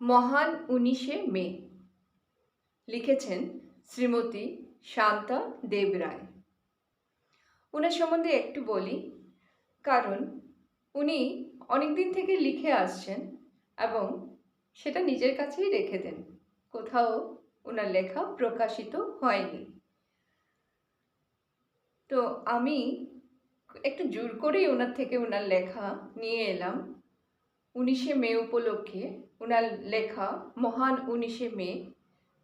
মহান উনিশে মে। লিখেছেন শ্রীমতী শান্তা দেবরায়। ওনার সম্বন্ধে একটু বলি, কারণ উনি অনেক দিন থেকে লিখে আসছেন এবং সেটা নিজের কাছেই রেখে দেন। কোথাও ওনার লেখা প্রকাশিত হয়নি। তো আমি একটু জোর করেই ওনার থেকে ওনার লেখা নিয়ে এলাম। উনিশে মে উপলক্ষে ওনার লেখা মহান উনিশে মে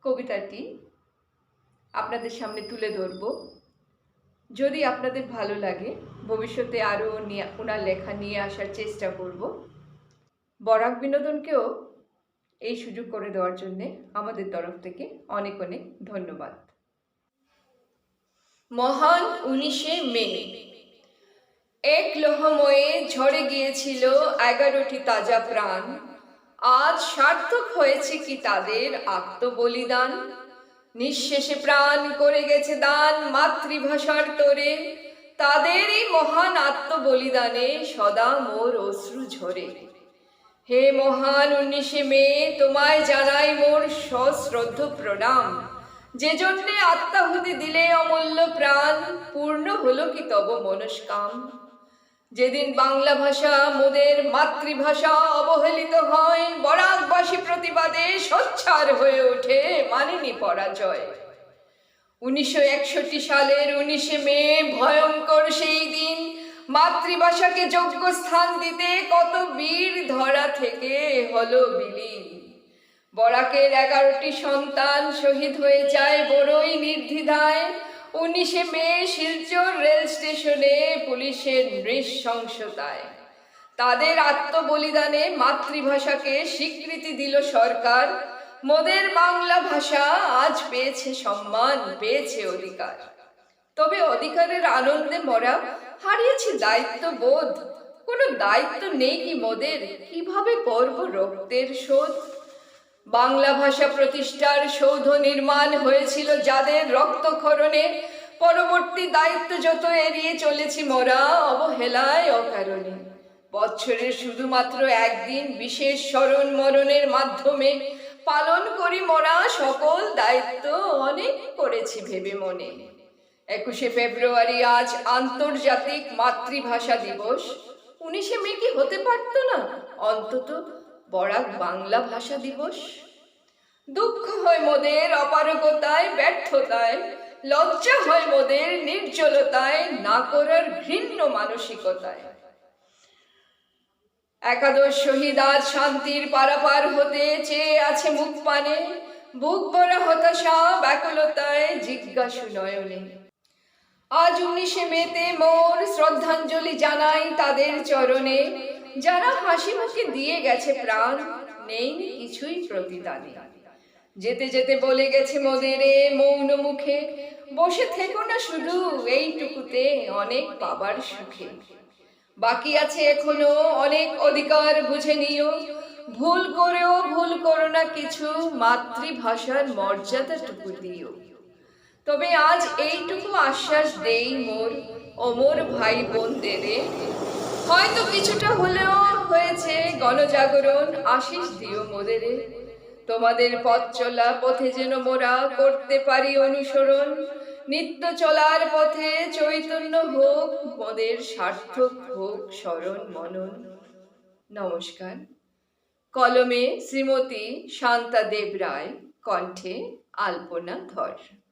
কবিতাটি আপনাদের সামনে তুলে ধরব। যদি আপনাদের ভালো লাগে, ভবিষ্যতে আরও ওনার লেখা নিয়ে আসার চেষ্টা করব। বরাক বিনোদনকেও এই সুযোগ করে দেওয়ার জন্যে আমাদের তরফ থেকে অনেক অনেক ধন্যবাদ। মহান উনিশে মে এক লোহময়ে ঝরে গিয়েছিল এগারোটি তাজা প্রাণ। আজ সার্থক হয়েছে কি তাদের আত্মবলিদান? নিঃশেষে প্রাণ করে গেছে দান মাতৃভাষার তোরে। তাদের এই মহান আত্মবলিদানে সদা মোর অশ্রু ঝরে। হে মহান উনিশে মে, তোমায় জানাই মোর সশ্রদ্ধ প্রণাম। যে জন্যে আত্মাহুতি দিলে অমূল্য প্রাণ, পূর্ণ হলো কি তব মনস্কাম। যেদিন বাংলা ভাষা মোদের মাতৃভাষা অবহেলিত হয়, বরাকবাসী প্রতিবাদে সোচ্চার হয়ে ওঠে মানেনি পরাজয়। উনিশশো একষট্টি সালের উনিশে মে, ভয়ঙ্কর সেই দিন। মাতৃভাষাকে যোগ্য স্থান দিতে কত বীর ধরা থেকে হলো বিলীন। বরাকের এগারোটি সন্তান শহীদ হয়ে যায় বড়ই নির্দ্বিধায়। উনিশে মে শিলচর রেল স্টেশনে পুলিশের নৃশংসতায়। তাদের আত্মবলিদানে মাতৃভাষাকে স্বীকৃতি দিল সরকার। মোদের বাংলা ভাষা আজ পেয়েছে সম্মান, পেয়েছে অধিকার। তবে অধিকারের আনন্দে মরা হারিয়েছে দায়িত্ববোধ। কোনো দায়িত্ব নেই কি মোদের? কীভাবে করব রক্তের শোধ? বাংলা ভাষা প্রতিষ্ঠার সৌধ নির্মাণ হয়েছিল যাদের রক্তক্ষরণে পরবর্তী দায়িত্ব যত এড়িয়ে চলেছি মোরা অবহেলায় অকারণে। বছরের শুধুমাত্র একদিন বিশেষ স্মরণ মরণের মাধ্যমে পালন করি মোরা সকল দায়িত্ব অনেক করেছি ভেবে মনে। একুশে ফেব্রুয়ারি আজ আন্তর্জাতিক মাতৃভাষা দিবস। উনিশে মে কি হতে পারতো না? অন্তত বরাক বাংলা ভাষা দিবস। দুঃখ হয় মোদের অপারগতায়, ব্যর্থতায়। লজ্জা হয় মোদের নির্জলতায়, না করার ঘৃণ্য মানসিকতায়। একাদশ শহীদ আজ শান্তির পারাপার হতে চেয়ে আছে মুখ পানে। বুক ভরা হতাশা, ব্যাকুলতায়, জিজ্ঞাসু নয়নে। আজ উনিশে মেতে মোর শ্রদ্ধাঞ্জলি জানাই তাদের চরণে। যারা হাসি মুখে দিয়ে গেছে প্রাণ নেই কিছুই প্রতিদানে। যেতে যেতে বলে গেছে মোদেরে মৌন মুখে, বসে থেকো না শুধু, এইটুকুতে অনেক পাবার সুখে। বাকি আছে এখনও অনেক অধিকার বুঝে নিও। ভুল করেও ভুল করো না কিছু, মাতৃভাষার মর্যাদাটুকু দিও। তবে আজ এইটুকু আশ্বাস দেই মোর অমর ভাই বোনদেরে হয়তো কিছুটা হলেও হয়েছে গণজাগরণ, আশিস দিও মোদেরে। তোমাদের পথ চলা পথে যেন মোরা করতে পারি অনুসরণ, নিত্য চলার পথে চৈতন্য হোক মোদের সার্থক হোক স্মরণ, মনন। নমস্কার। কলমে শ্রীমতী শান্তা দেব রায়, কণ্ঠে আলপনা ধর।